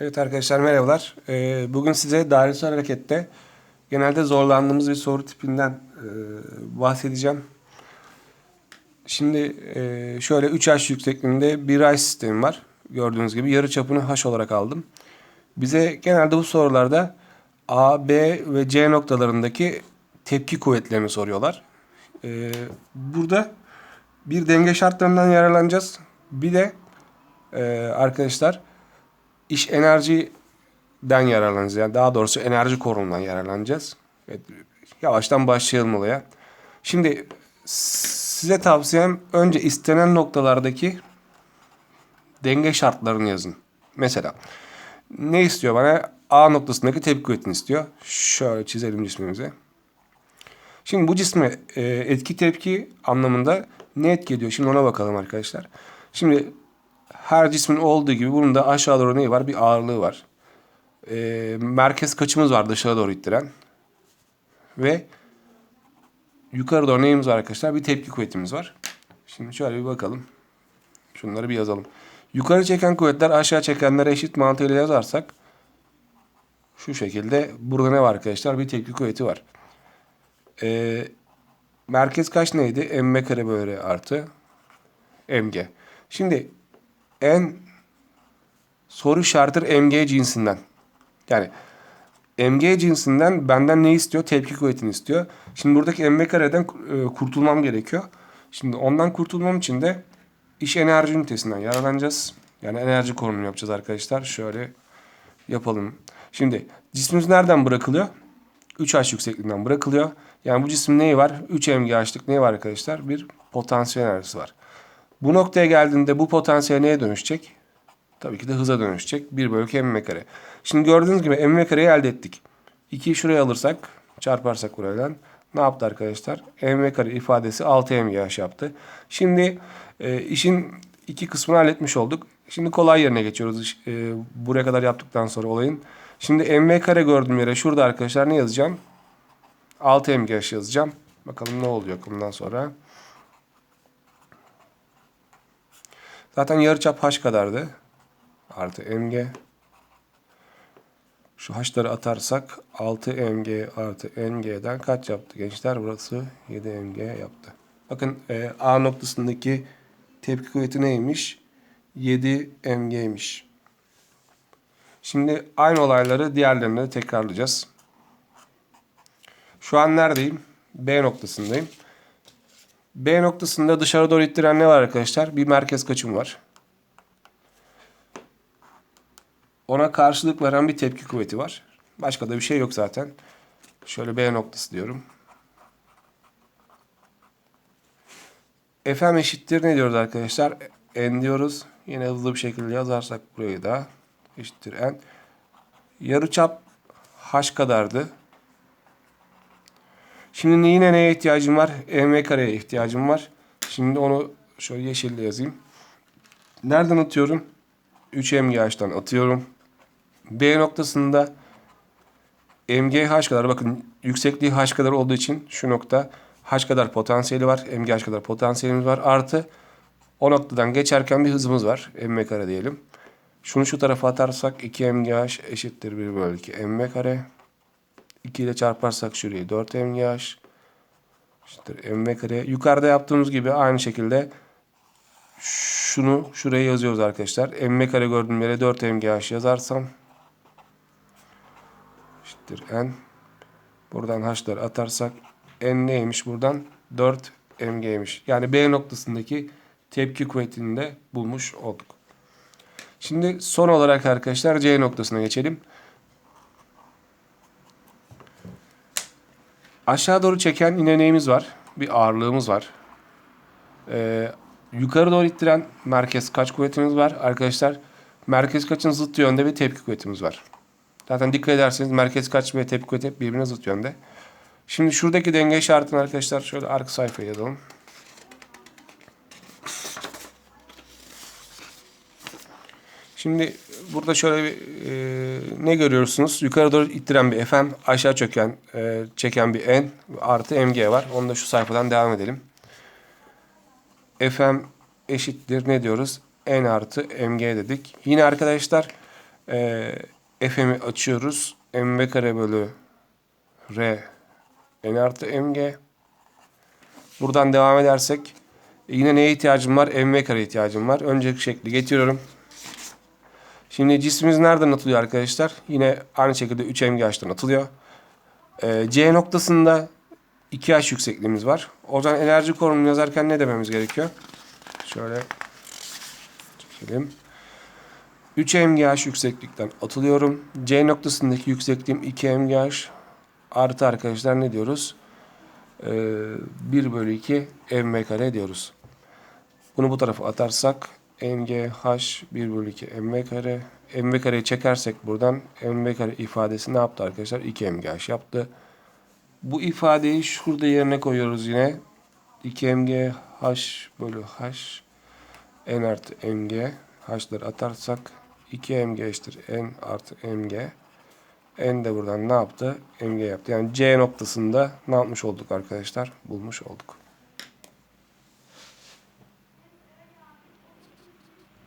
Evet arkadaşlar merhabalar. Ee, bugün size dairesel harekette genelde zorlandığımız bir soru tipinden e, bahsedeceğim. Şimdi e, şöyle 3H yüksekliğinde bir ay sistemi var. Gördüğünüz gibi yarı çapını H olarak aldım. Bize genelde bu sorularda A, B ve C noktalarındaki tepki kuvvetlerini soruyorlar. Ee, burada bir denge şartlarından yararlanacağız. Bir de e, arkadaşlar iş enerjiden yararlanacağız. Yani daha doğrusu enerji korumundan yararlanacağız. Evet, yavaştan başlayalım olaya. Şimdi size tavsiyem önce istenen noktalardaki denge şartlarını yazın. Mesela ne istiyor bana? A noktasındaki tepki kuvvetini istiyor. Şöyle çizelim cismimizi. Şimdi bu cisme e, etki tepki anlamında ne etki ediyor? Şimdi ona bakalım arkadaşlar. Şimdi her cismin olduğu gibi bunun da aşağı doğru neyi var? Bir ağırlığı var. E, merkez kaçımız var dışarı doğru ittiren. Ve yukarı doğru neyimiz var arkadaşlar? Bir tepki kuvvetimiz var. Şimdi şöyle bir bakalım. Şunları bir yazalım. Yukarı çeken kuvvetler aşağı çekenlere eşit mantığıyla yazarsak şu şekilde burada ne var arkadaşlar? Bir tepki kuvveti var. Ee, merkez kaç neydi? mv kare bölü artı mg. Şimdi en soru şartır mg cinsinden. Yani mg cinsinden benden ne istiyor? Tepki kuvvetini istiyor. Şimdi buradaki mv kareden e, kurtulmam gerekiyor. Şimdi ondan kurtulmam için de iş enerji ünitesinden yararlanacağız. Yani enerji konumu yapacağız arkadaşlar. Şöyle yapalım. Şimdi cismimiz nereden bırakılıyor? 3H yüksekliğinden bırakılıyor. Yani bu cismin neyi var? 3 mgH'lık neyi var arkadaşlar? Bir potansiyel enerjisi var. Bu noktaya geldiğinde bu potansiyel neye dönüşecek? Tabii ki de hıza dönüşecek. 1 bölü mv kare. Şimdi gördüğünüz gibi mv kareyi elde ettik. 2'yi şuraya alırsak, çarparsak buradan ne yaptı arkadaşlar? mv kare ifadesi 6 mgh yaptı. Şimdi e, işin iki kısmını halletmiş olduk. Şimdi kolay yerine geçiyoruz. E, buraya kadar yaptıktan sonra olayın. Şimdi mv kare gördüğüm yere şurada arkadaşlar ne yazacağım? 6 mgh yazacağım. Bakalım ne oluyor bundan sonra. Zaten yarıçap h kadardı. Artı mg. Şu h'ları atarsak 6 mg artı ng'den kaç yaptı gençler? Burası 7 mg yaptı. Bakın e, A noktasındaki tepki kuvveti neymiş? 7 mg'ymiş. Şimdi aynı olayları diğerlerine de tekrarlayacağız. Şu an neredeyim? B noktasındayım. B noktasında dışarı doğru ittiren ne var arkadaşlar? Bir merkez kaçım var. Ona karşılık veren bir tepki kuvveti var. Başka da bir şey yok zaten. Şöyle B noktası diyorum. Fm eşittir ne diyoruz arkadaşlar? N diyoruz. Yine hızlı bir şekilde yazarsak burayı da eşittir N. Yarıçap H kadardı. Şimdi yine neye ihtiyacım var? mv kareye ihtiyacım var. Şimdi onu şöyle yeşille yazayım. Nereden atıyorum? 3 mgh'dan atıyorum. B noktasında mgh kadar bakın yüksekliği h kadar olduğu için şu nokta h kadar potansiyeli var. mgh kadar potansiyelimiz var. Artı o noktadan geçerken bir hızımız var. mv kare diyelim. Şunu şu tarafa atarsak 2 mgh eşittir 1 bölü 2 mv kare. 2 ile çarparsak şurayı 4 mgh eşittir mv kare. Yukarıda yaptığımız gibi aynı şekilde şunu şuraya yazıyoruz arkadaşlar. mv kare gördüğüm yere 4 mgh yazarsam eşittir n. Buradan h'ları atarsak n neymiş buradan? 4 mg'ymiş. Yani B noktasındaki tepki kuvvetini de bulmuş olduk. Şimdi son olarak arkadaşlar C noktasına geçelim. Aşağı doğru çeken yine neyimiz var? Bir ağırlığımız var. Ee, yukarı doğru ittiren merkez kaç kuvvetimiz var? Arkadaşlar merkez kaçın zıt yönde bir tepki kuvvetimiz var. Zaten dikkat ederseniz merkez kaç ve tepki kuvveti birbirine zıt yönde. Şimdi şuradaki denge şartını arkadaşlar şöyle arka sayfaya yazalım. Şimdi burada şöyle bir e, ne görüyorsunuz? Yukarı doğru ittiren bir FM, aşağı çöken, e, çeken bir N artı MG var. Onu da şu sayfadan devam edelim. FM eşittir ne diyoruz? N artı MG dedik. Yine arkadaşlar Ee, F'mi açıyoruz. mv kare bölü r n artı mg. Buradan devam edersek e, yine neye ihtiyacım var? mv kare ihtiyacım var. Önceki şekli getiriyorum. Şimdi cismimiz nereden atılıyor arkadaşlar? Yine aynı şekilde 3 mgh'dan atılıyor. Ee, C noktasında 2h yüksekliğimiz var. O zaman enerji konumunu yazarken ne dememiz gerekiyor? Şöyle çekelim. 3 mgh yükseklikten atılıyorum. C noktasındaki yüksekliğim 2 mgh artı arkadaşlar ne diyoruz? Ee, 1 bölü 2 mv kare diyoruz. Bunu bu tarafa atarsak mgh 1 bölü 2 mv kare. mv kareyi çekersek buradan mv kare ifadesi ne yaptı arkadaşlar? 2 mgh yaptı. Bu ifadeyi şurada yerine koyuyoruz yine. 2 mg h bölü h n artı mg h'ları atarsak 2 mg eşittir n artı mg n de buradan ne yaptı? mg yaptı. Yani c noktasında ne yapmış olduk arkadaşlar? Bulmuş olduk.